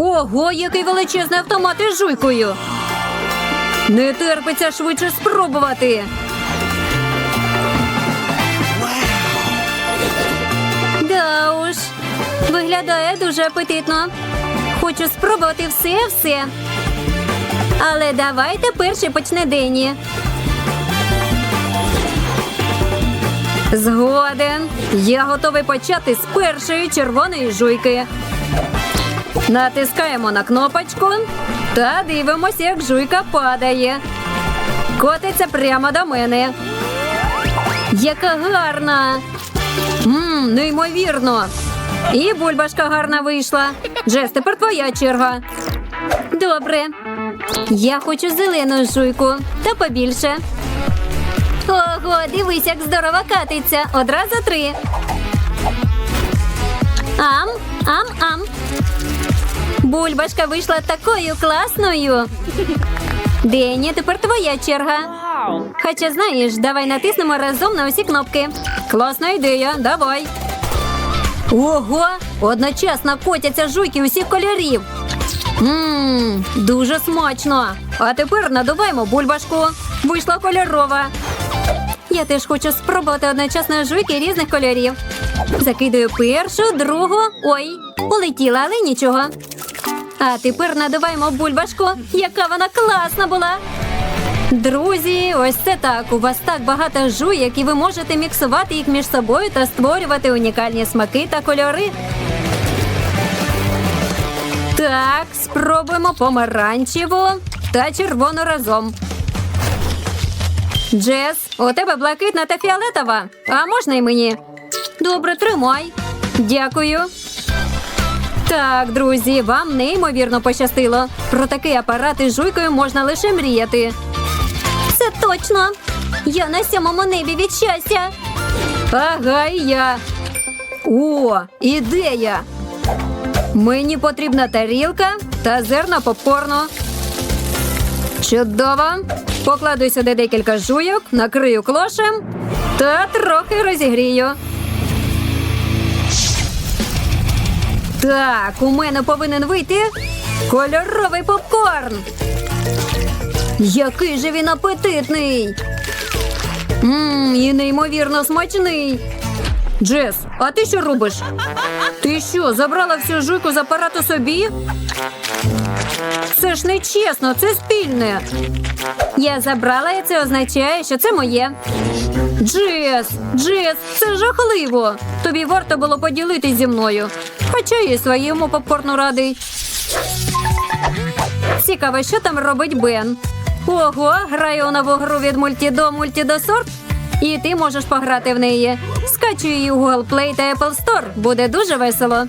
Ого, який величезний автомат із жуйкою. Не терпиться швидше спробувати. Да уж, виглядає дуже апетитно. Хочу спробувати все-все. Але давайте перший почне Дені. Згоден. Я готовий почати з першої червоної жуйки. Натискаємо на кнопочку та дивимося, як жуйка падає. Котиться прямо до мене. Яка гарна! Мм, неймовірно. І бульбашка гарна вийшла. Джес, тепер твоя черга. Добре. Я хочу зелену жуйку та побільше. Ого, дивись, як здорово катиться. Одразу три. Ам, ам, ам. Бульбашка вийшла такою класною. Дені, тепер твоя черга. Хоча знаєш, давай натиснемо разом на усі кнопки. Класна ідея, давай. Ого! Одночасно котяться жуйки усіх кольорів. Ммм, дуже смачно. А тепер надуваємо бульбашку. Вийшла кольорова. Я теж хочу спробувати одночасно жуйки різних кольорів. Закидаю першу, другу. Ой, полетіла, але нічого. А тепер надуваємо бульбашку, яка вона класна була. Друзі, ось це так. У вас так багато жуйок, і ви можете міксувати їх між собою та створювати унікальні смаки та кольори. Так, спробуємо помаранчеву та червону разом. Джес, у тебе блакитна та фіолетова. А можна й мені? Добре, тримай. Дякую. Так, друзі, вам неймовірно пощастило. Про такий апарат із жуйкою можна лише мріяти. Це точно. Я на сьомому небі від щастя. Ага, і я. О, ідея. Мені потрібна тарілка та зерна попкорну. Чудово. Покладу сюди декілька жуйок, накрию клошем та трохи розігрію. Так, у мене повинен вийти кольоровий попкорн. Який же він апетитний. Мм, і неймовірно смачний. Джес, а ти що робиш? Ти що, забрала всю жуйку з апарату собі? Це ж не чесно, це спільне. Я забрала, і це означає, що це моє. Джес, Джес, це жахливо. Тобі варто було поділитись зі мною. Хоча і своєму попкорну радий. Цікаво, що там робить Бен. Ого, грає у нову гру від мультідо мультідосорт. І ти можеш пограти в неї. Скачуй її у Google Play та Apple Store. Буде дуже весело.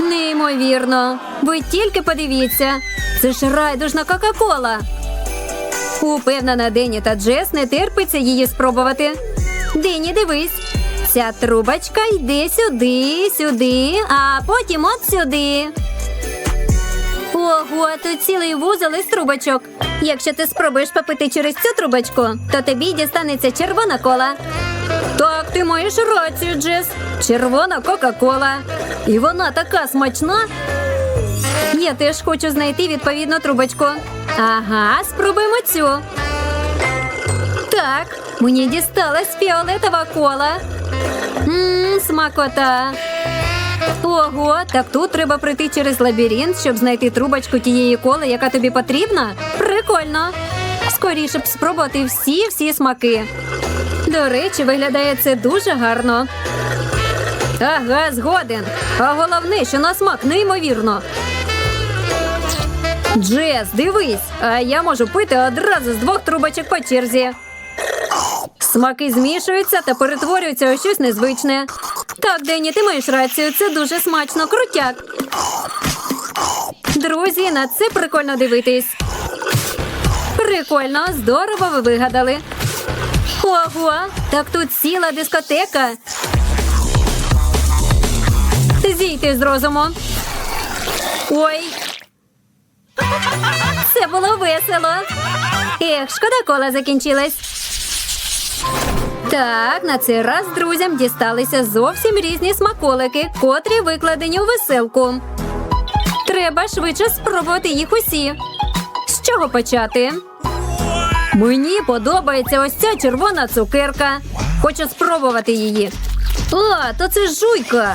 Неймовірно. Ви тільки подивіться. Це ж райдужна Кока-Кола. Упевнена, Дені та Джес не терпиться її спробувати. Дені, дивись. Ця трубочка йде сюди, сюди, а потім от сюди. Ого, тут цілий вузол із трубочок. Якщо ти спробуєш попити через цю трубочку, то тобі дістанеться червона кола. Так, ти маєш рацію, Джес. Червона Кока-Кола. І вона така смачна. Я теж хочу знайти відповідну трубочку. Ага, спробуємо цю. Так, мені дісталась фіолетова кола. Ммм, смакота. Ого, так тут треба пройти через лабіринт, щоб знайти трубочку тієї коли, яка тобі потрібна. Прикольно. Скоріше б спробувати всі-всі смаки. До речі, виглядає це дуже гарно. Ага, згоден. А головне, що на смак неймовірно. Джес, дивись, а я можу пити одразу з двох трубочок по черзі. Смаки змішуються та перетворюються у щось незвичне. Так, Дені, ти маєш рацію, це дуже смачно, крутяк. Друзі, на це прикольно дивитись. Прикольно, здорово ви вигадали. Ого, так тут ціла дискотека. Зійти з розуму. Ой. Це було весело. Ех, шкода кола закінчилась. Так, на цей раз друзям дісталися зовсім різні смаколики, котрі викладені у веселку. Треба швидше спробувати їх усі. З чого почати? Мені подобається ось ця червона цукерка. Хочу спробувати її. А, то це жуйка.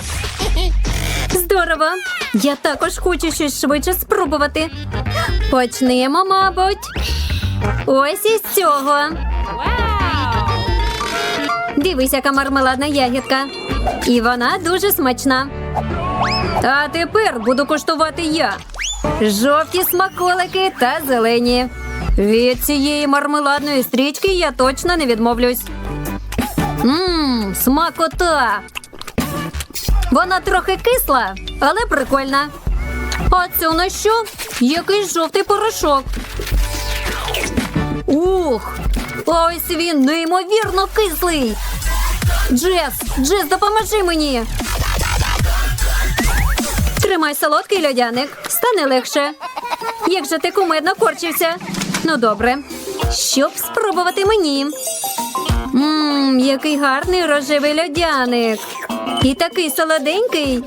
Здорово. Я також хочу щось швидше спробувати. Почнемо, мабуть. Ось із цього. Дивись, яка мармеладна ягідка. І вона дуже смачна. А тепер буду куштувати я. Жовті смаколики та зелені. Від цієї мармеладної стрічки я точно не відмовлюсь. Ммм, смакота. Вона трохи кисла, але прикольна. А це у нас що? Якийсь жовтий порошок. Ух! Ось він неймовірно кислий. Джес, Джес, допоможи мені. Тримай солодкий льодяник, стане легше. Як же ти кумедно корчився. Ну, добре. Щоб спробувати мені. Ммм, який гарний рожевий льодяник. І такий солоденький.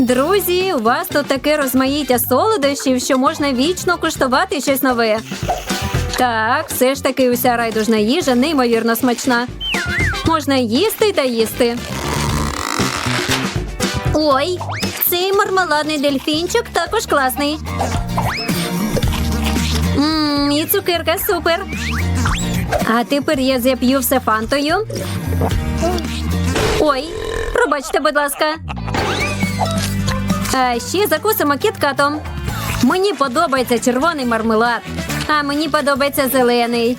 Друзі, у вас тут таке розмаїття солодощів, що можна вічно куштувати щось нове. Так, все ж таки уся райдужна їжа неймовірно смачна. Можна їсти та їсти. Ой, цей мармеладний дельфінчик також класний. Ммм, і цукерка супер. А тепер я з'яп'ю все фантою. Ой, пробачте, будь ласка. А ще закусимо кіткатом. Мені подобається червоний мармелад, а мені подобається зелений.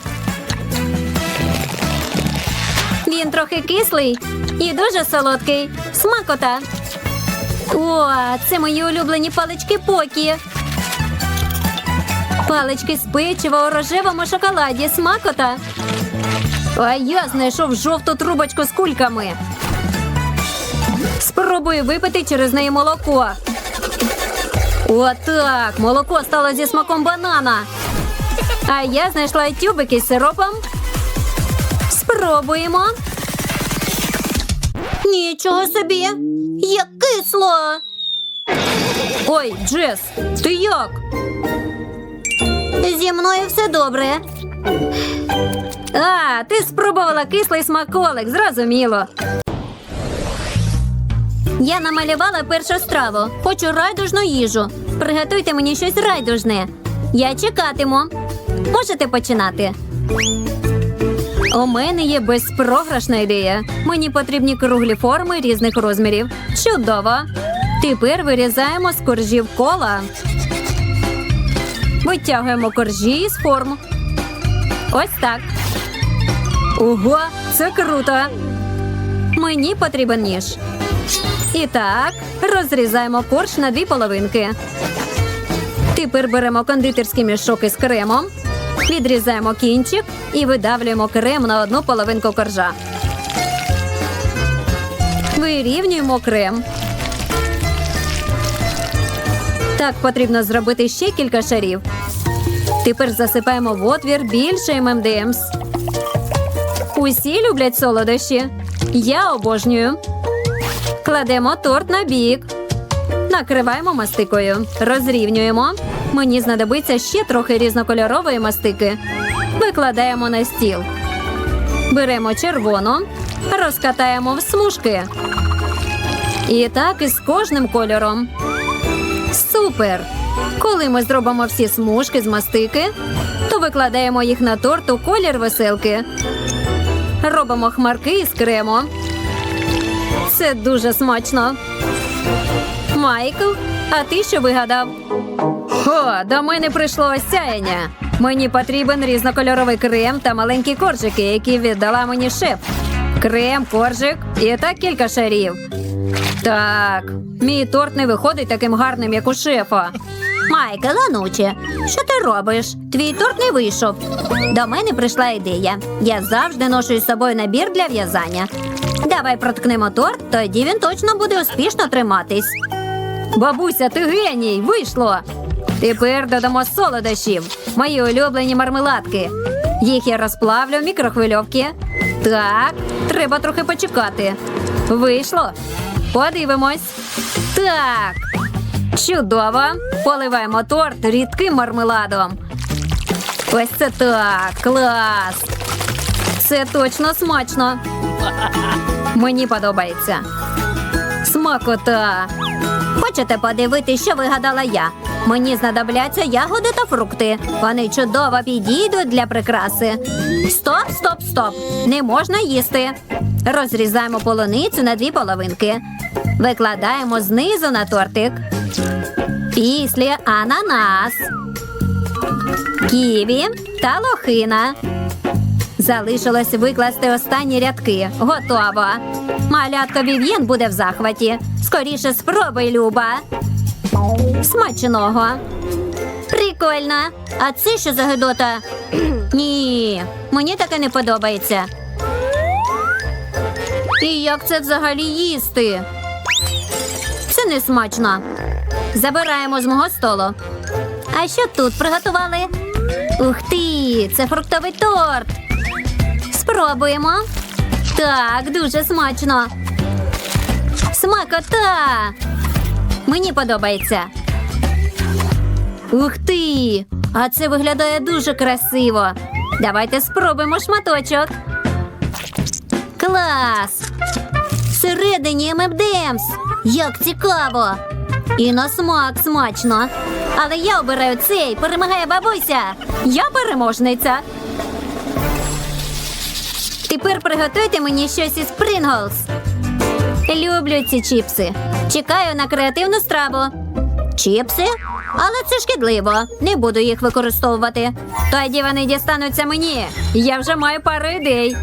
Він трохи кислий і дуже солодкий. Смакота. О, це мої улюблені палички покі. Палички з печива у рожевому шоколаді. Смакота. А я знайшов жовту трубочку з кульками. Спробую випити через неї молоко. Отак. Молоко стало зі смаком банана. А я знайшла тюбики з сиропом. Спробуємо. Нічого собі. Як кисло. Ой, Джес, ти як? Зі мною все добре. А, ти спробувала кислий смаколик, зрозуміло. Я намалювала першу страву. Хочу райдужну їжу. Приготуйте мені щось райдужне. Я чекатиму. Можете починати. У мене є безпрограшна ідея. Мені потрібні круглі форми різних розмірів. Чудово. Тепер вирізаємо з коржів кола. Витягуємо коржі з форм. Ось так. Ого, це круто. Мені потрібен ніж. І так, розрізаємо корж на дві половинки. Тепер беремо кондитерський мішок із кремом, відрізаємо кінчик і видавлюємо крем на одну половинку коржа. Вирівнюємо крем. Так потрібно зробити ще кілька шарів. Тепер засипаємо в отвір більше ММДМС. Усі люблять солодощі. Я обожнюю. Кладемо торт на бік. Накриваємо мастикою. Розрівнюємо. Мені знадобиться ще трохи різнокольорової мастики. Викладаємо на стіл. Беремо червону, розкатаємо в смужки. І так із кожним кольором. Супер! Коли ми зробимо всі смужки з мастики, то викладаємо їх на торт у колір веселки. Робимо хмарки із крему. Це дуже смачно. Майкл, а ти що вигадав? О, до мене прийшло осяяння. Мені потрібен різнокольоровий крем та маленькі коржики, які віддала мені шеф. Крем, коржик і так кілька шарів. Так, мій торт не виходить таким гарним, як у шефа. Майкл, ануче, що ти робиш? Твій торт не вийшов. До мене прийшла ідея. Я завжди ношу із собою набір для в'язання. Давай проткнемо торт, тоді він точно буде успішно триматись. Бабуся, ти геній, вийшло. Тепер додамо солодощів, мої улюблені мармеладки. Їх я розплавлю в мікрохвильовці. Так, треба трохи почекати. Вийшло. Подивимось. Так. Чудово. Поливаємо торт рідким мармеладом. Ось це так. Клас. Це точно смачно. Мені подобається. Смакота. Хочете подивитися, що вигадала я? Мені знадобляться ягоди та фрукти. Вони чудово підійдуть для прикраси. Стоп, стоп, стоп. Не можна їсти. Розрізаємо полуницю на дві половинки. Викладаємо знизу на тортик. Після ананас, ківі та лохина. Залишилось викласти останні рядки. Готово. Малятка Вів'єн буде в захваті. Скоріше спробуй, Люба. Смачного. Прикольно. А це що за гидота? Ні, мені таке не подобається. І як це взагалі їсти? Це не смачно. Забираємо з мого столу. А що тут приготували? Ух ти! Це фруктовий торт. Спробуємо. Так, дуже смачно. Смакота! Мені подобається. Ух ти! А це виглядає дуже красиво. Давайте спробуємо шматочок. Клас! Всередині ММДМС. Як цікаво! І на смак смачно. Але я обираю цей, перемагає бабуся. Я переможниця. Тепер приготуйте мені щось із Pringles. Люблю ці чіпси. Чекаю на креативну страву. Чіпси? Але це шкідливо. Не буду їх використовувати. Тоді вони дістануться мені. Я вже маю пару ідей.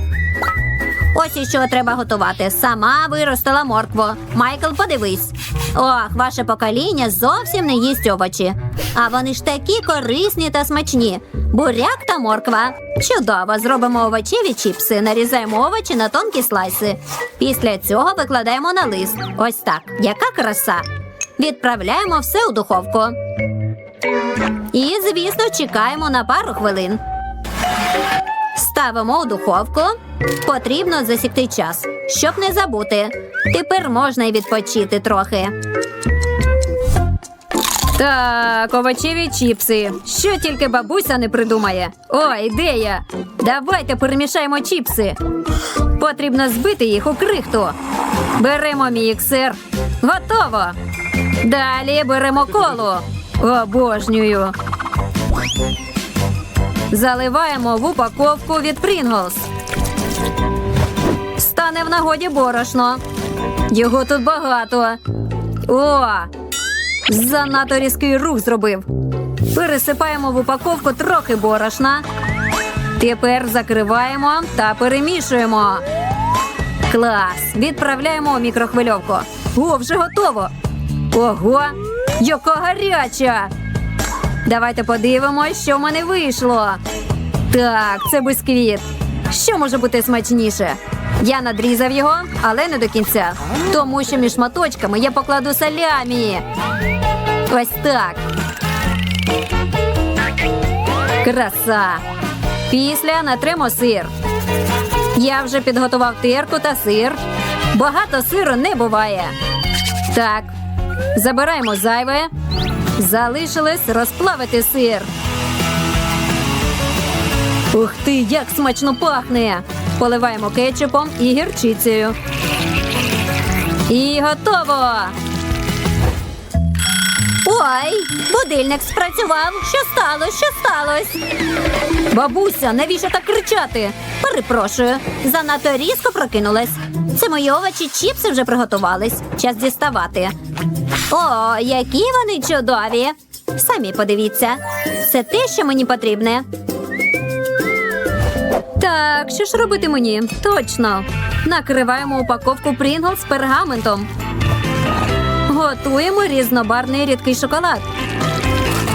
Ось і що треба готувати. Сама виростила моркву. Майкл, подивись. Ох, ваше покоління зовсім не їсть овочі. А вони ж такі корисні та смачні. Буряк та морква. Чудово, зробимо овочеві чіпси, нарізаємо овочі на тонкі слайси. Після цього викладаємо на лист. Ось так. Яка краса. Відправляємо все у духовку. І, звісно, чекаємо на пару хвилин. Ставимо у духовку. Потрібно засікти час, щоб не забути. Тепер можна й відпочити трохи. Так, овочеві чіпси. Що тільки бабуся не придумає. О, ідея! Давайте перемішаємо чіпси. Потрібно збити їх у крихту. Беремо міксер. Готово. Далі беремо колу. Обожнюю. Заливаємо в упаковку від Pringles. Стане в нагоді борошно. Його тут багато. О! Занадто різкий рух зробив. Пересипаємо в упаковку трохи борошна. Тепер закриваємо та перемішуємо. Клас! Відправляємо у мікрохвильовку. О, вже готово. Ого! Яка гаряча! Давайте подивимось, що в мене вийшло. Так, це бисквіт. Що може бути смачніше? Я надрізав його, але не до кінця. Тому що між шматочками я покладу салямі. Ось так. Краса. Після натримо сир. Я вже підготував терку та сир. Багато сиру не буває. Так, забираємо зайве. Залишилось розплавити сир. Ух ти, як смачно пахне! Поливаємо кетчупом і гірчицею. І готово. Ой, будильник спрацював. Що сталося? Що сталося? Бабуся, навіщо так кричати? Перепрошую, занадто різко прокинулась. Це мої овочі чіпси вже приготувались. Час діставати. О, які вони чудові! Самі подивіться. Це те, що мені потрібне. Так, що ж робити мені? Точно. Накриваємо упаковку Pringles з пергаментом. Готуємо різнобарний рідкий шоколад.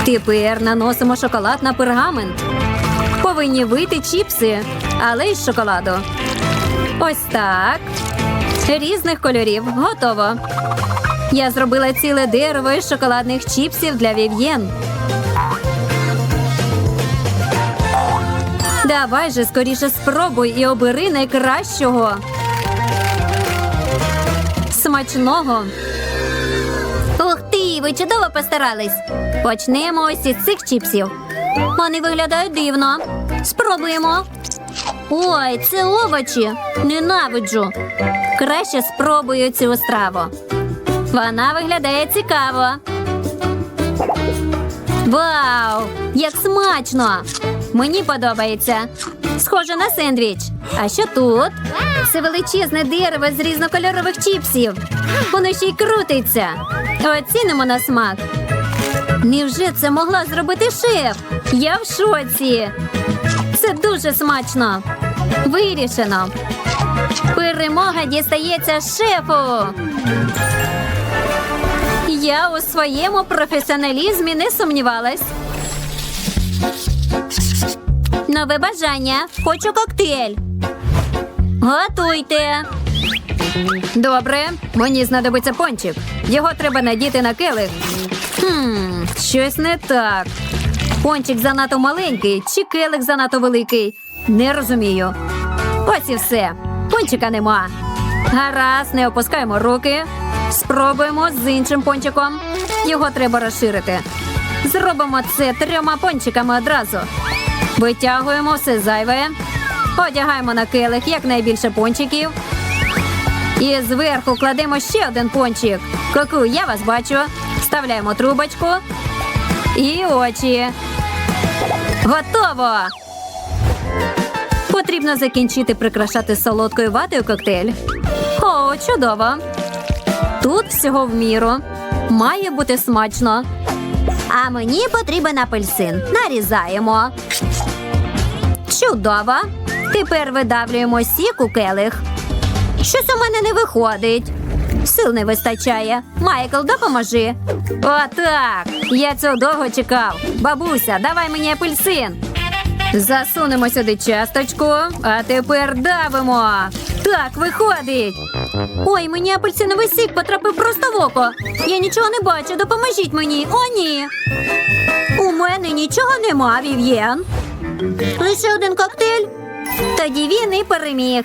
Тепер наносимо шоколад на пергамент. Повинні вийти чіпси, але й з шоколаду. Ось так. Різних кольорів. Готово. Я зробила ціле дерево із шоколадних чіпсів для вів'єн. Давай же скоріше спробуй і обери найкращого. Смачного. Ви чудово постарались. Почнемо ось із цих чіпсів. Вони виглядають дивно. Спробуємо. Ой, це овочі. Ненавиджу. Краще спробую цю страву. Вона виглядає цікаво. Вау! Як смачно! Мені подобається. Схоже на сендвіч. А що тут? Це величезне дерево з різнокольорових чіпсів. Воно ще й крутиться. Оцінимо на смак. Невже це могла зробити шеф? Я в шоці. Це дуже смачно. Вирішено. Перемога дістається шефу. Я у своєму професіоналізмі не сумнівалась. Нове бажання. Хочу коктейль. Готуйте. Добре, мені знадобиться пончик. Його треба надіти на келих. Хм, щось не так. Пончик занадто маленький чи келих занадто великий. Не розумію. Ось і все. Пончика нема. Гаразд, не опускаємо руки. Спробуємо з іншим пончиком. Його треба розширити. Зробимо це трьома пончиками одразу. Витягуємо все зайве. Одягаємо на келих якнайбільше пончиків. І зверху кладемо ще один пончик. Коку, я вас бачу. Вставляємо трубочку. І очі. Готово! Потрібно закінчити прикрашати солодкою ватою коктейль. О, чудово! Тут всього в міру. Має бути смачно. А мені потрібен апельсин. Нарізаємо. Чудово. Тепер видавлюємо сік у келих. Щось у мене не виходить. Сил не вистачає. Майкл, допоможи. Отак. Я цього довго чекав. Бабуся, давай мені апельсин. Засунемо сюди часточку, а тепер давимо. Так, виходить. Ой, мені апельсиновий сік потрапив просто в око. Я нічого не бачу, допоможіть мені. О, ні. У мене нічого нема, Вів'єн. Лише один коктейль. Тоді він і переміг.